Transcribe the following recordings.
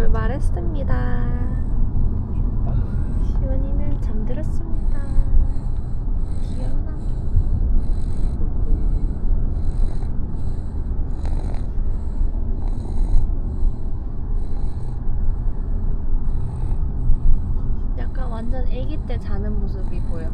출발했습니다. 시원이는 잠들었습니다. 귀여워. 약간 완전 아기 때 자는 모습이 보여.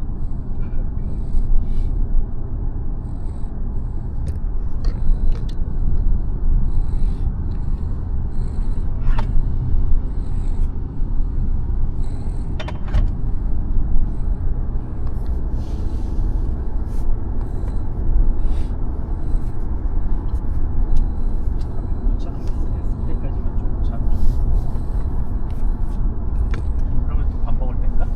자, 때까지만 좀 자. 그러면 또 밥 먹을 때인가?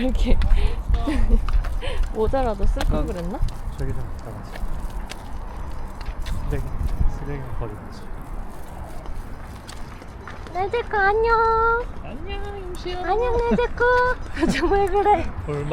왜 이렇게 모자라도 쓸 걸 그랬나? 저기 좀 갖다 가지. 쓰레기, 쓰레기 버리지. 네제코 안녕. 안녕, 임시야. 안녕 네제코. 정말 그래. 얼마?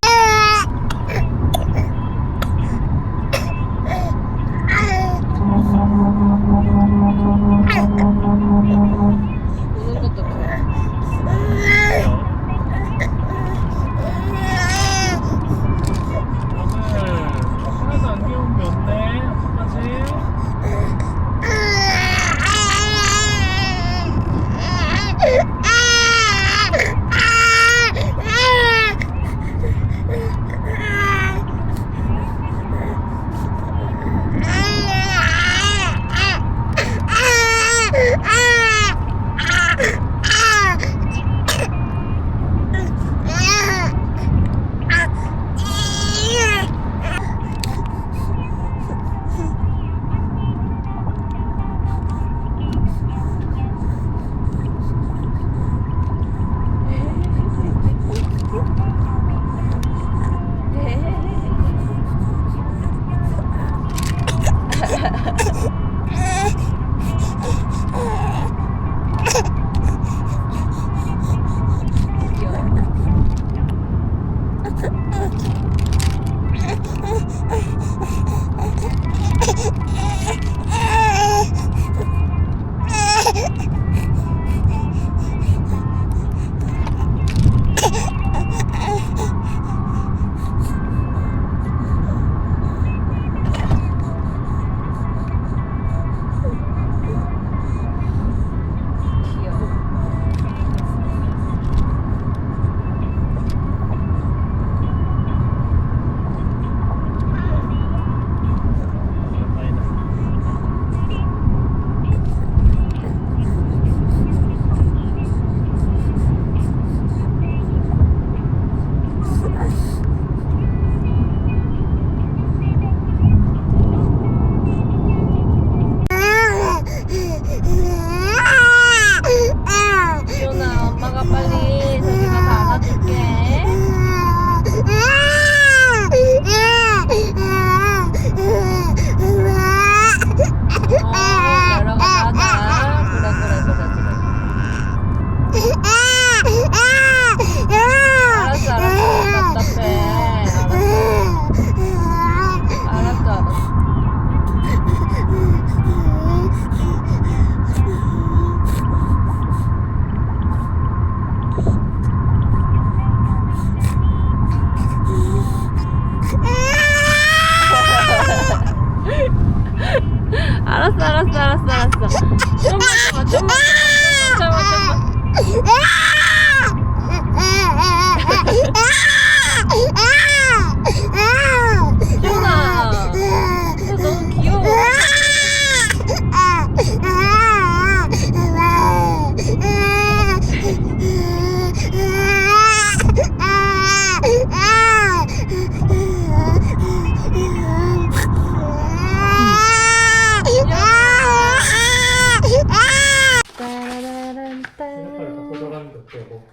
쏟아가는데 어때요?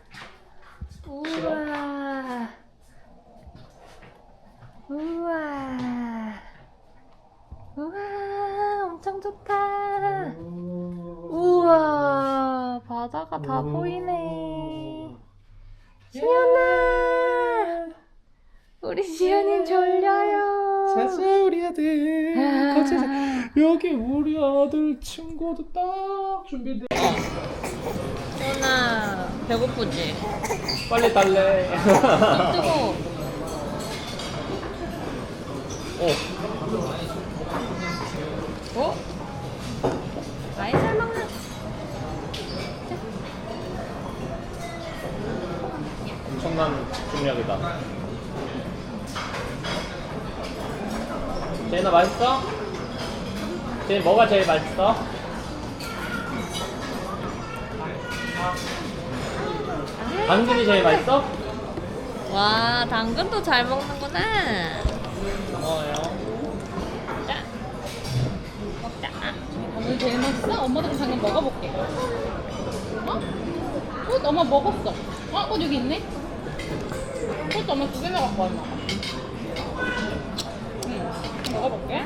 우와. 우와. 우와, 엄청 좋다. 우와, 바다가 다 오. 보이네. 시연아! 우리 시연이 졸려요. 자자 우리 아들 거치자 여기 우리 아들 친구도 딱 준비돼 소나 배고프지? 빨리 달래 좀 뜨거워. 어. 어? 아이 잘 먹네. 엄청난 중력이다 제인아 맛있어? 제인 뭐가 제일 맛있어? 당근이 제일 맛있어? 와 당근도 잘 먹는구나. 고마워요 자, 먹자. 오늘 제일 맛있어? 엄마도 그럼 당근 먹어볼게. 어? 꽃 엄마 먹었어. 어? 꽃 여기 있네? 꽃 엄마 두개 먹었고 엄마. 응. 먹어볼게.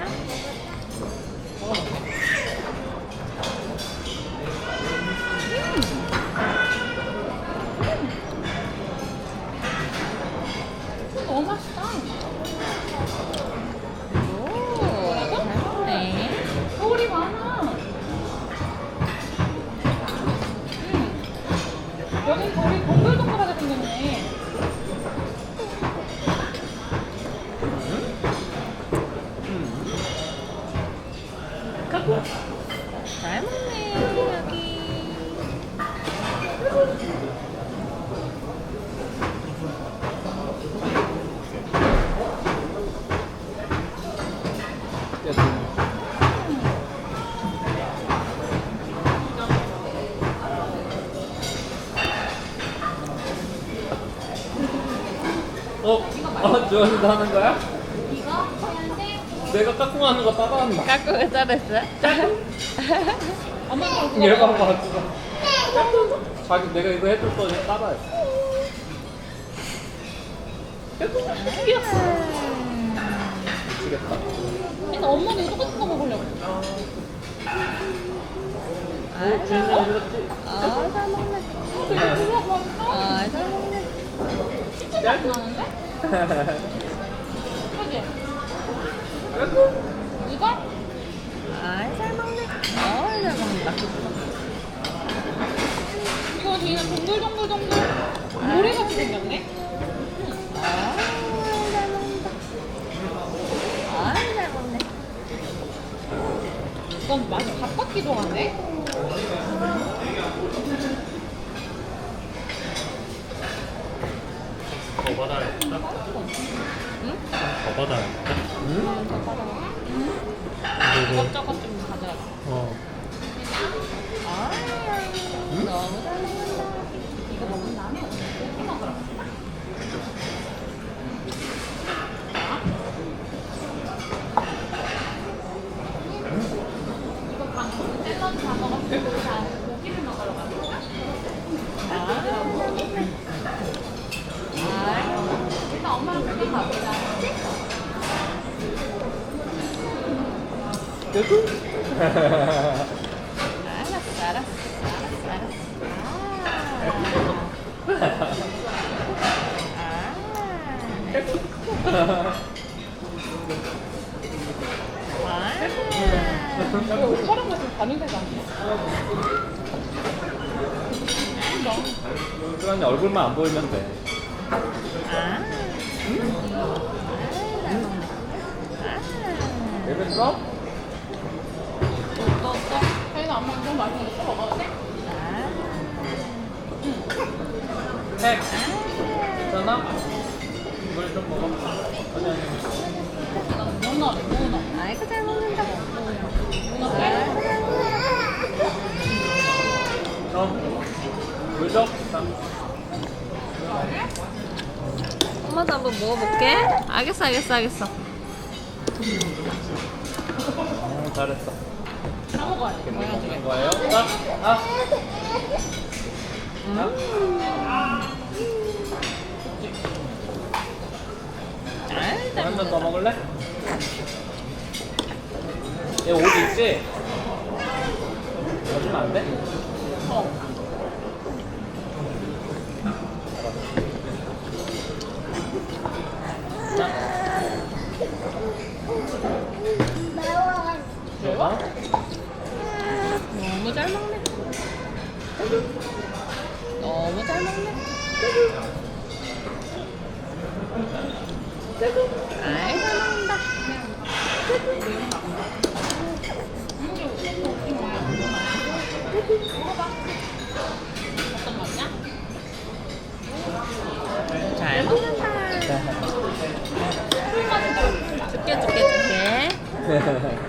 잘 먹네 여기. 어? 어? 주원이도 하는 거야? 내가 까꿍 하는 거 따라한다 깎고 왜 잘했어? 엄마가 그거 얘가 먹어. 봐 지금 자기 내가 이거 해줄 거니 따라해 미치겠다 그래서 엄마는 이거 똑같은 거 먹으려고. 오 주인장 이렇지 아, 잘 먹네. 아, 잘 먹네. 진짜 맛 나는데? 그지? 이거? 아, 잘 먹네. 아, 잘 먹는다. 이거 그냥 동글동글동글 모래같이 생겼네? 아, 잘 먹는다. 아, 잘 먹네. 이건 맛이 밥 같기도 하네? 더 받아야겠다 응? 더 받아야겠다 응? 더 받아. 그리고 이것저것 좀 가져라. 어 아, 너무 잘먹는다. 이거 먹은 다음에 고기 먹으라. 이거 방금 샐러드 다 먹었고 다 고기를 먹으러 가자. 아, 일단 엄마랑 고기 가보자. 알았어, 알았어. 알았어, 알았어. 아. 아. 이거 오빠랑 같이 가는 데가 아니야? 수란이 얼굴만 안 보이면 돼 아. 음. 아. 아. 또, 또. 혜인아 엄마 이거 맛있는 먹어도 돼? 아. 팩 괜찮아? 물좀 먹어 아니 아니 문어, 문어. 아이고 잘 먹는다. 문어 빼. 아이고 잘 먹는다. 어? 물 좀? 엄마도 한번 먹어볼게. 알겠어, 알겠어, 알겠어. 음, 잘했어 다 먹어야 돼. 뭐야, 먹는 거예요? 자, 아. 아이, 잘한잔 먹는다. 더 먹을래? 얘옷 있지? 넣어주면 안 돼? 어. 자. 매워? 너무 잘 먹네. 너무 잘 먹네. 아이 잘 먹는다. 잘 먹는다. 줄게 줄게 줄게.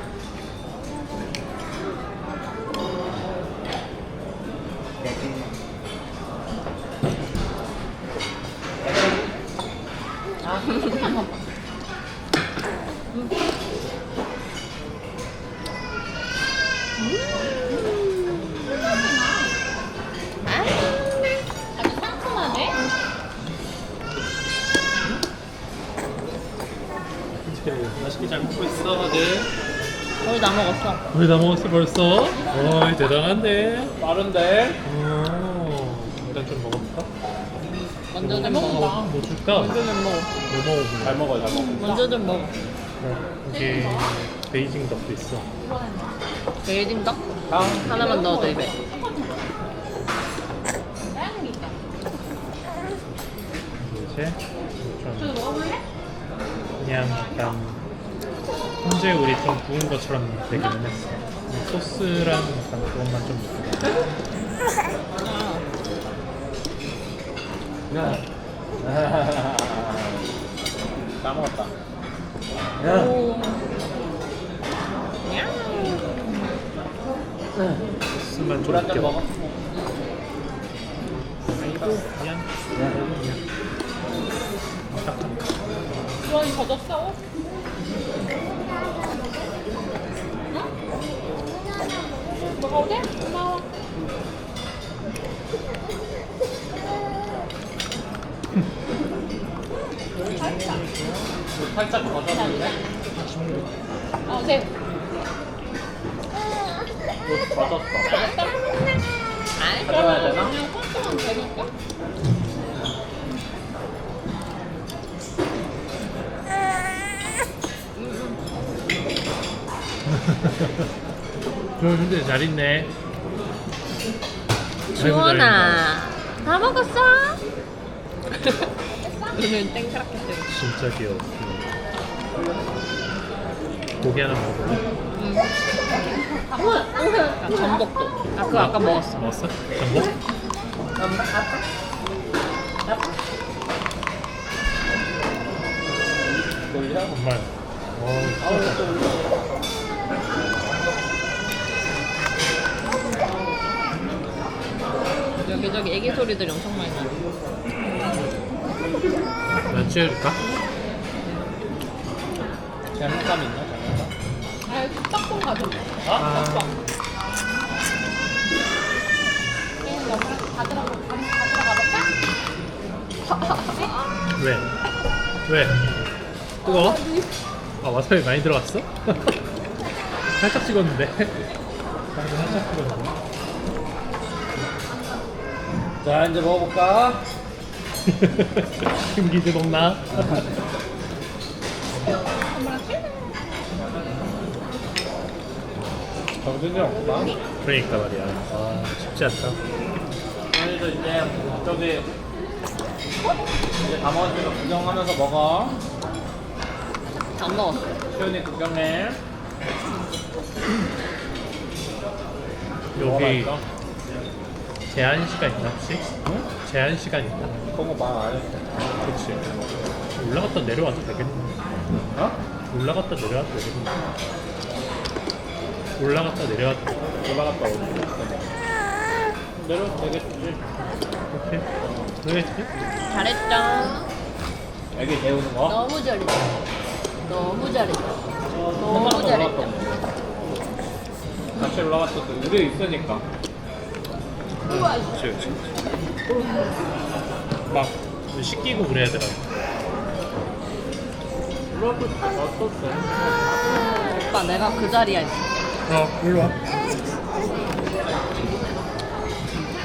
맛있게 잘 먹고 있어? 다들 거의 다 먹었어. 우리 다 먹었어 벌써? 어이 대단한데. 빠른데? 오 일단 좀 먹어 볼까? 먼저 좀 먹어. 뭐 줄까? 먼저 좀 먹어. 뭐 먹어볼래? 잘 먹어 잘 먹어 먼저 좀 먹어. 여기 베이징 덕도 있어 베이징 떡 아 하나만 넣어줘 입에. 이제 좀 그냥 약간 현재 우리 좀 구운 것처럼 되기는 했어 소스랑 약간 그것만 좀 먹고 까먹었다 오. 소스만 좀 먹어 아이고 미안 주원이 젖었어? 먹어도 돼? 고마워. 살짝 젖었는데 어, 네. 젖었어 가져와야 되나? 그냥 콘서만 되니까? 저 근데 잘 있네 주원아, 다 먹었어? 눈은 땡그랗게 뜨고. 진짜 귀여워 고기 하나 먹어볼래? 아, 전복도. 아, 그거 아까 먹었어. 먹었어? 전복? 정말 어, 여기저기 애기 소리들이 엄청 많이 나. 면 치워줄까? 장난감 있나? 장난감? 아, 여기 떡좀 가져줘. 아, 얘는 너랑 가져가, 가져가 볼까? 왜? 왜? 뜨거워? 아 와사비 많이 들어갔어? 살짝 찍었는데 나도 살짝 찍었는데 자 이제 먹어볼까? 김기재 먹나? 정신이 없구나 그러니까 말이야 아 쉽지 않다 그래서 이제 저기 이제 다 먹었으니까 구경하면서 먹어 안 먹었어. 시원이 구경해 여기 맛있어? 제한 시간 있나 혹시? 응? 제한 시간 있나? 그런 거말안 했어 그치 올라갔다 내려와도 되겠네 어? 올라갔다 내려와도 되겠네 올라갔다 내려와도 되겠네. 올라갔다 오고 내려도 되겠지 오케이 되겠지? 잘했죠. 애기 재우는 거? 너무 잘했죠. 너무 잘했죠. 한 너무. 올라갔다 같이 올라갔었어 우리 있으니까 그치 그치 막 씻기고 그래야 어떻어 오빠 내가 그 자리에 있어. 어 일로 와